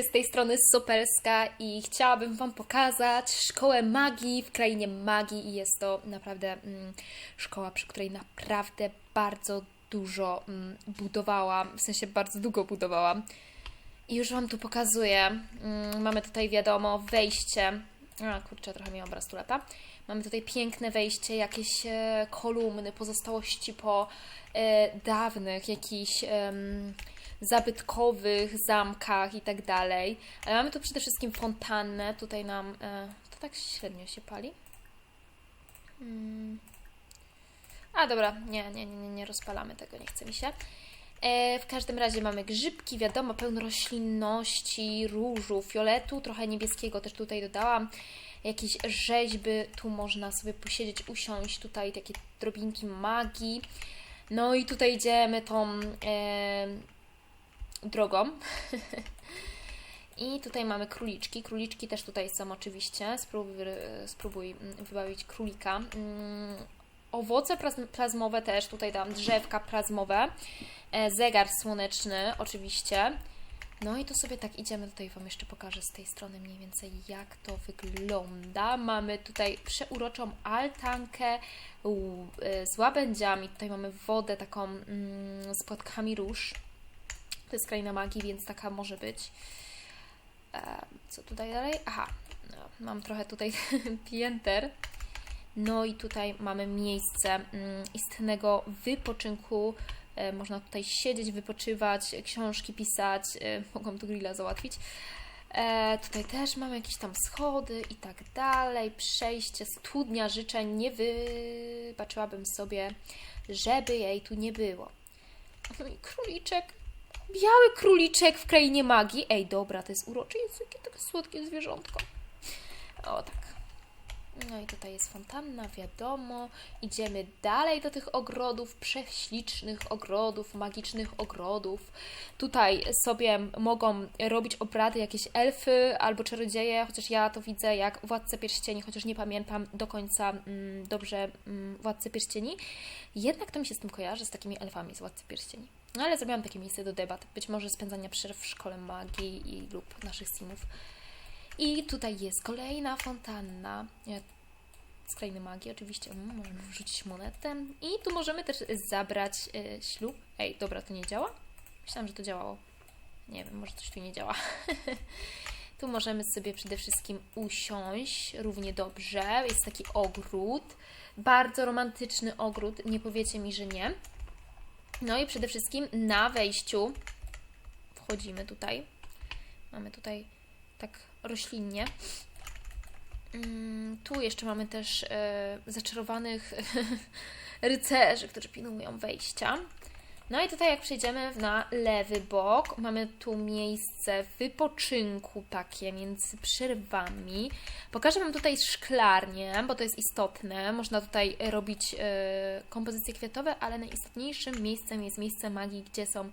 z tej strony Superska i chciałabym Wam pokazać szkołę magii w krainie magii i jest to naprawdę mm, szkoła, przy której naprawdę bardzo dużo mm, budowałam, w sensie bardzo długo budowałam. I już Wam tu pokazuję. Mm, mamy tutaj wiadomo wejście. A kurczę, trochę mi obraz tu lata. Mamy tutaj piękne wejście, jakieś e, kolumny, pozostałości po e, dawnych jakichś em, zabytkowych zamkach i tak dalej. Ale mamy tu przede wszystkim fontannę. Tutaj nam e, to tak średnio się pali. Hmm. A dobra, nie, nie, nie, nie, rozpalamy tego, nie chce mi się. E, w każdym razie mamy grzybki, wiadomo, pełno roślinności, różu, fioletu, trochę niebieskiego też tutaj dodałam. Jakieś rzeźby, tu można sobie posiedzieć, usiąść, tutaj takie drobinki magii. No i tutaj idziemy tą e, drogą. I tutaj mamy króliczki. Króliczki też tutaj są oczywiście. Spróbuj, spróbuj wybawić królika. Mm, Owoce plazm- plazmowe też, tutaj dam drzewka plazmowe. E, Zegar słoneczny oczywiście. No i tu sobie tak idziemy, tutaj Wam jeszcze pokażę z tej strony mniej więcej jak to wygląda. Mamy tutaj przeuroczą altankę e, z łabędziami, tutaj mamy wodę taką mm, z płatkami róż. To jest kraina magii, więc taka może być. E, co tutaj dalej? Aha, no, mam trochę tutaj pięter. No i tutaj mamy miejsce mm, istnego wypoczynku. E, Można tutaj siedzieć, wypoczywać, książki pisać. e, Mogłam tu grilla załatwić. Tutaj też mamy jakieś tam schody i tak dalej. Przejście, studnia życzeń. Nie wybaczyłabym sobie, żeby jej tu nie było. No króliczek. Biały króliczek w krainie magii. Ej, dobra, to jest urocze. Jest takie słodkie zwierzątko. O, tak. No i tutaj jest fontanna, wiadomo. Idziemy dalej do tych ogrodów, prześlicznych ogrodów, magicznych ogrodów. Tutaj sobie mogą robić obrady jakieś elfy albo czarodzieje, chociaż ja to widzę jak Władcę Pierścieni, chociaż nie pamiętam do końca mm, dobrze mm, Władcę Pierścieni. Jednak to mi się z tym kojarzy, z takimi elfami z Władcy Pierścieni. No ale zrobiłam takie miejsce do debat, być może spędzania przerw w szkole magii i lub naszych simów. I tutaj jest kolejna fontanna z krainy magii, oczywiście. Mm, możemy wrzucić monetę. I tu możemy też zabrać e, ślub. Ej, dobra, to nie działa? Myślałam, że to działało. Nie wiem, może coś tu nie działa. tu możemy sobie przede wszystkim usiąść równie dobrze. Jest taki ogród. Bardzo romantyczny ogród. Nie powiecie mi, że nie. No i przede wszystkim na wejściu wchodzimy tutaj. Mamy tutaj tak roślinnie. Mm, Tu jeszcze mamy też e, zaczarowanych rycerzy, którzy pilnują wejścia. No i tutaj jak przejdziemy na lewy bok, mamy tu miejsce wypoczynku takie między przerwami. Pokażę Wam tutaj szklarnię, bo to jest istotne. Można tutaj robić e, kompozycje kwiatowe, ale najistotniejszym miejscem jest miejsce magii, gdzie są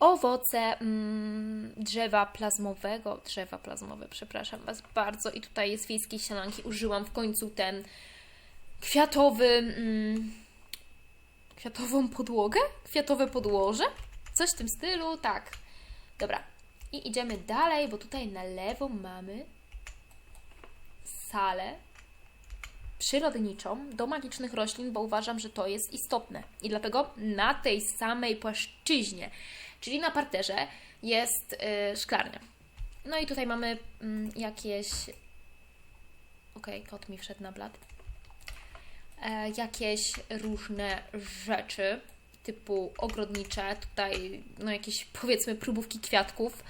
owoce mm, drzewa plazmowego, drzewa plazmowe, przepraszam Was bardzo. I tutaj jest wiejskiej śniadanki. Użyłam w końcu ten kwiatowy, mm, kwiatową podłogę? Kwiatowe podłoże? Coś w tym stylu, tak. Dobra. I idziemy dalej, bo tutaj na lewo mamy salę przyrodniczą do magicznych roślin, bo uważam, że to jest istotne. I dlatego na tej samej płaszczyźnie, czyli na parterze, jest y, szklarnia. No i tutaj mamy mm, jakieś. Okej, kot mi wszedł na blat. E, jakieś różne rzeczy, typu ogrodnicze, tutaj no jakieś powiedzmy próbówki kwiatków,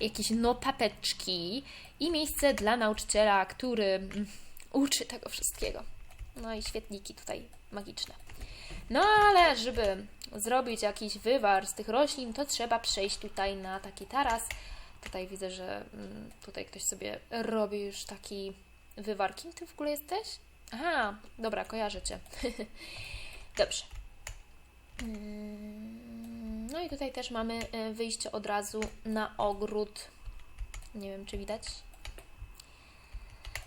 jakieś notateczki i miejsce dla nauczyciela, który mm, uczy tego wszystkiego. No i świetniki tutaj magiczne. No ale żeby zrobić jakiś wywar z tych roślin, to trzeba przejść tutaj na taki taras. Tutaj widzę, że mm, tutaj ktoś sobie robi już taki wywar. Kim ty w ogóle jesteś? Aha, dobra, kojarzę Cię. Dobrze. Mm, No i tutaj też mamy e, wyjście od razu na ogród. Nie wiem, czy widać.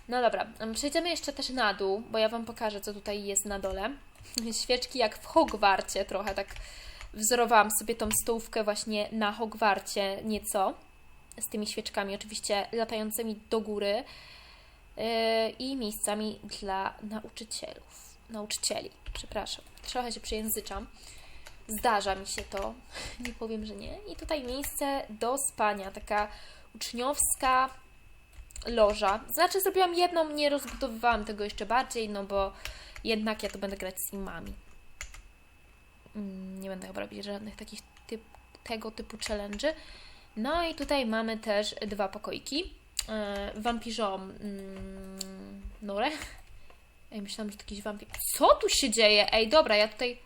No dobra, em, przejdziemy jeszcze też na dół, bo ja Wam pokażę, co tutaj jest na dole. Świeczki jak w Hogwarcie trochę, tak wzorowałam sobie tą stołówkę właśnie na Hogwarcie nieco. z tymi świeczkami, oczywiście latającymi do góry i miejscami dla nauczycielów, nauczycieli, przepraszam, trochę się przejęzyczam. Zdarza mi się to, nie powiem, że nie. I tutaj miejsce do spania, taka uczniowska loża. Znaczy, zrobiłam jedną, nie rozbudowywałam tego jeszcze bardziej, no bo jednak ja to będę grać z imami. Mm, Nie będę chyba robić żadnych takich typ, tego typu challenge. No i tutaj mamy też dwa pokoiki. Yy, Wampirzą mm, Norę. Ej, myślałam, że to jakiś wampir. Co tu się dzieje? Ej, dobra, ja tutaj...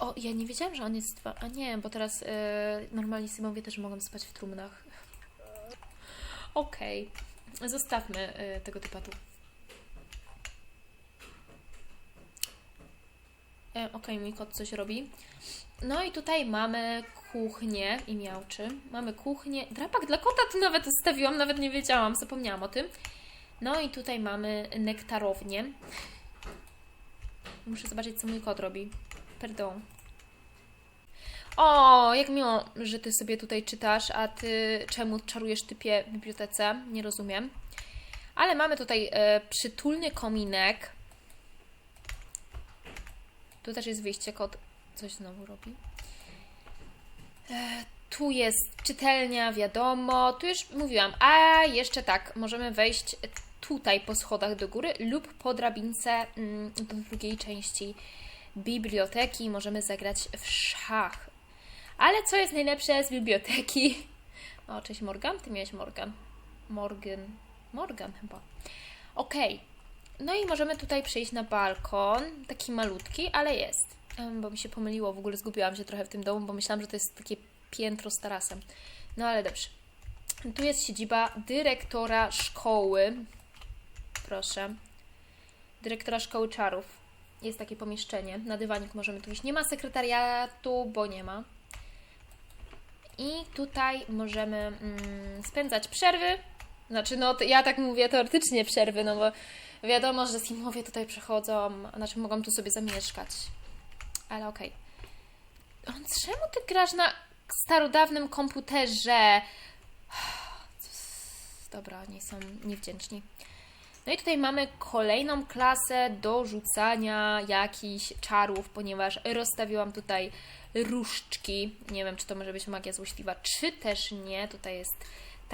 O, ja nie wiedziałam, że on jest. A nie, bo teraz yy, normalni Symowie też mogą spać w trumnach. Okej. Zostawmy y, tego typa tu. E, Okej, mój kot coś robi. No i tutaj mamy kuchnię i miałczy. Mamy kuchnię. Drapak dla kota tu nawet zostawiłam, nawet nie wiedziałam, zapomniałam o tym. No i tutaj mamy nektarownię. Muszę zobaczyć, co mój kot robi. Pardon. O, jak miło, że ty sobie tutaj czytasz, a ty czemu czarujesz typie w bibliotece? Nie rozumiem. Ale mamy tutaj e, przytulny kominek. Tu też jest wyjście, kot coś znowu robi. E, tu jest czytelnia, wiadomo. Tu już mówiłam. A jeszcze tak, możemy wejść tutaj po schodach do góry lub po drabince mm, do drugiej części biblioteki. Możemy zagrać w szach. Ale co jest najlepsze z biblioteki? O, cześć Morgan. Ty miałeś Morgan. Morgan. Morgan chyba. Okej. No i możemy tutaj przejść na balkon. Taki malutki, ale jest. Bo mi się pomyliło, w ogóle zgubiłam się trochę w tym domu, bo myślałam, że to jest takie piętro z tarasem. No ale dobrze. Tu jest siedziba dyrektora szkoły. Proszę. Dyrektora szkoły czarów. Jest takie pomieszczenie. Na dywanik możemy tu iść. Nie ma sekretariatu, bo nie ma. I tutaj możemy mm, spędzać przerwy. Znaczy, no ja tak mówię teoretycznie przerwy, no bo wiadomo, że Simowie tutaj przychodzą, znaczy mogą tu sobie zamieszkać. Ale okej. O, Czemu ty grasz na starodawnym komputerze? Dobra, oni są niewdzięczni. No i tutaj mamy kolejną klasę do rzucania jakichś czarów, ponieważ rozstawiłam tutaj różdżki. Nie wiem, czy to może być magia złośliwa, czy też nie. Tutaj jest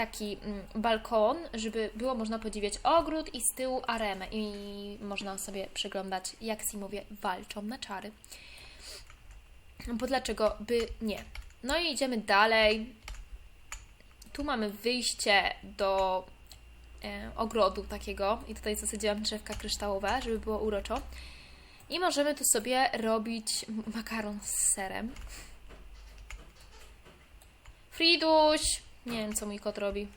taki mm, balkon, żeby było można podziwiać ogród i z tyłu arenę. I można sobie przeglądać, jak Simowie walczą na czary. Bo dlaczego by nie? No i idziemy dalej. Tu mamy wyjście do e, ogrodu takiego i tutaj zasadziłam drzewka kryształowe, żeby było uroczo. I możemy tu sobie robić makaron z serem. Friduś! Nie wiem, co mój kot robi.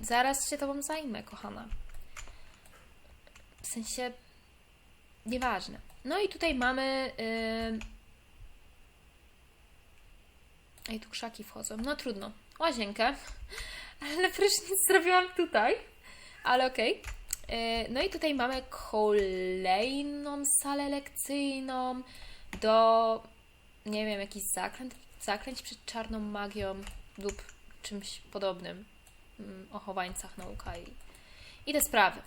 Zaraz się tobą zajmę, kochana. W sensie... Nieważne. No i tutaj mamy... Yy... Ej, tu krzaki wchodzą. No trudno. Łazienkę. Ale prysznic zrobiłam tutaj. Ale okej. E, No i tutaj mamy kolejną salę lekcyjną do, nie wiem, jakichś zaklęć, zaklęć przed czarną magią lub czymś podobnym. Mm, O chowańcach nauka i, i te sprawy.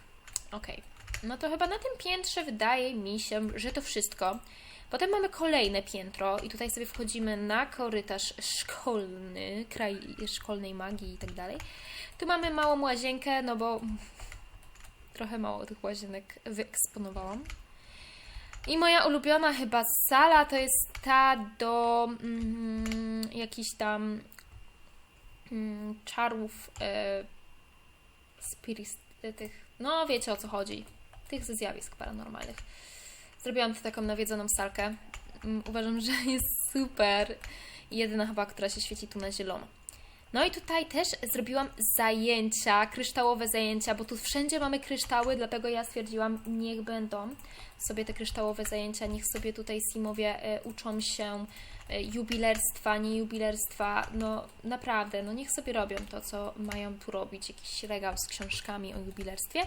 Okej. No to chyba na tym piętrze wydaje mi się, że to wszystko. Potem mamy kolejne piętro i tutaj sobie wchodzimy na korytarz szkolny, kraj szkolnej magii i tak dalej. Tu mamy małą łazienkę, no bo trochę mało tych łazienek wyeksponowałam. I moja ulubiona chyba sala to jest ta do mm, jakichś tam czarów e, e, tych, no wiecie o co chodzi, tych ze zjawisk paranormalnych. Zrobiłam taką nawiedzoną salkę. Mm, Uważam, że jest super. Jedyna chyba, która się świeci tu na zielono. No i tutaj też zrobiłam zajęcia, kryształowe zajęcia, bo tu wszędzie mamy kryształy, dlatego ja stwierdziłam, niech będą sobie te kryształowe zajęcia, niech sobie tutaj Simowie e, uczą się jubilerstwa, nie jubilerstwa, no naprawdę, no niech sobie robią to, co mają tu robić, jakiś regał z książkami o jubilerstwie.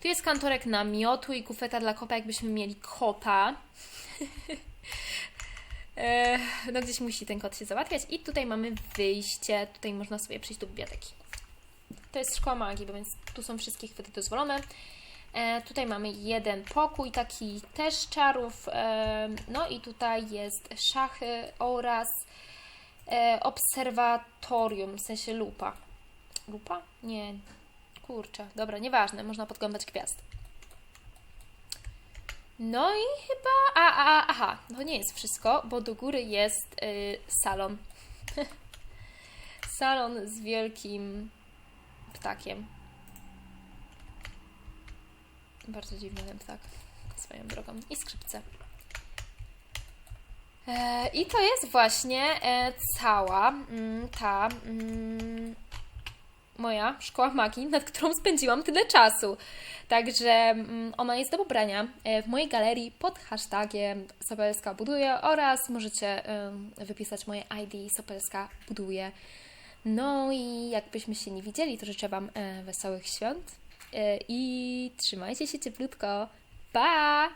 Tu jest kantorek namiotu i kufeta dla kota, jakbyśmy mieli kota. E, no gdzieś musi ten kod się załatwiać. I tutaj mamy wyjście. Tutaj można sobie przyjść do biblioteki. To jest szkoła magii, więc tu są wszystkie chwyty dozwolone. E, tutaj mamy jeden pokój, taki też czarów. E, no i tutaj jest szachy oraz e, obserwatorium, w sensie lupa. Lupa? Nie. Kurczę, dobra, nieważne, można podglądać gwiazd. No i chyba. A, a, aha, to nie jest wszystko, bo do góry jest y, salon. salon z wielkim ptakiem. Bardzo dziwny ten ptak, swoją drogą. I skrzypce. E, I to jest właśnie e, cała mm, ta mm, moja szkoła magii, nad którą spędziłam tyle czasu. Także mm, ona jest do pobrania e, w mojej galerii pod hashtagiem Sopelska Buduje oraz możecie em, wypisać moje ID Sopelska Buduje. No i jakbyśmy się nie widzieli, to życzę Wam e, wesołych świąt e, i trzymajcie się cieplutko. Pa!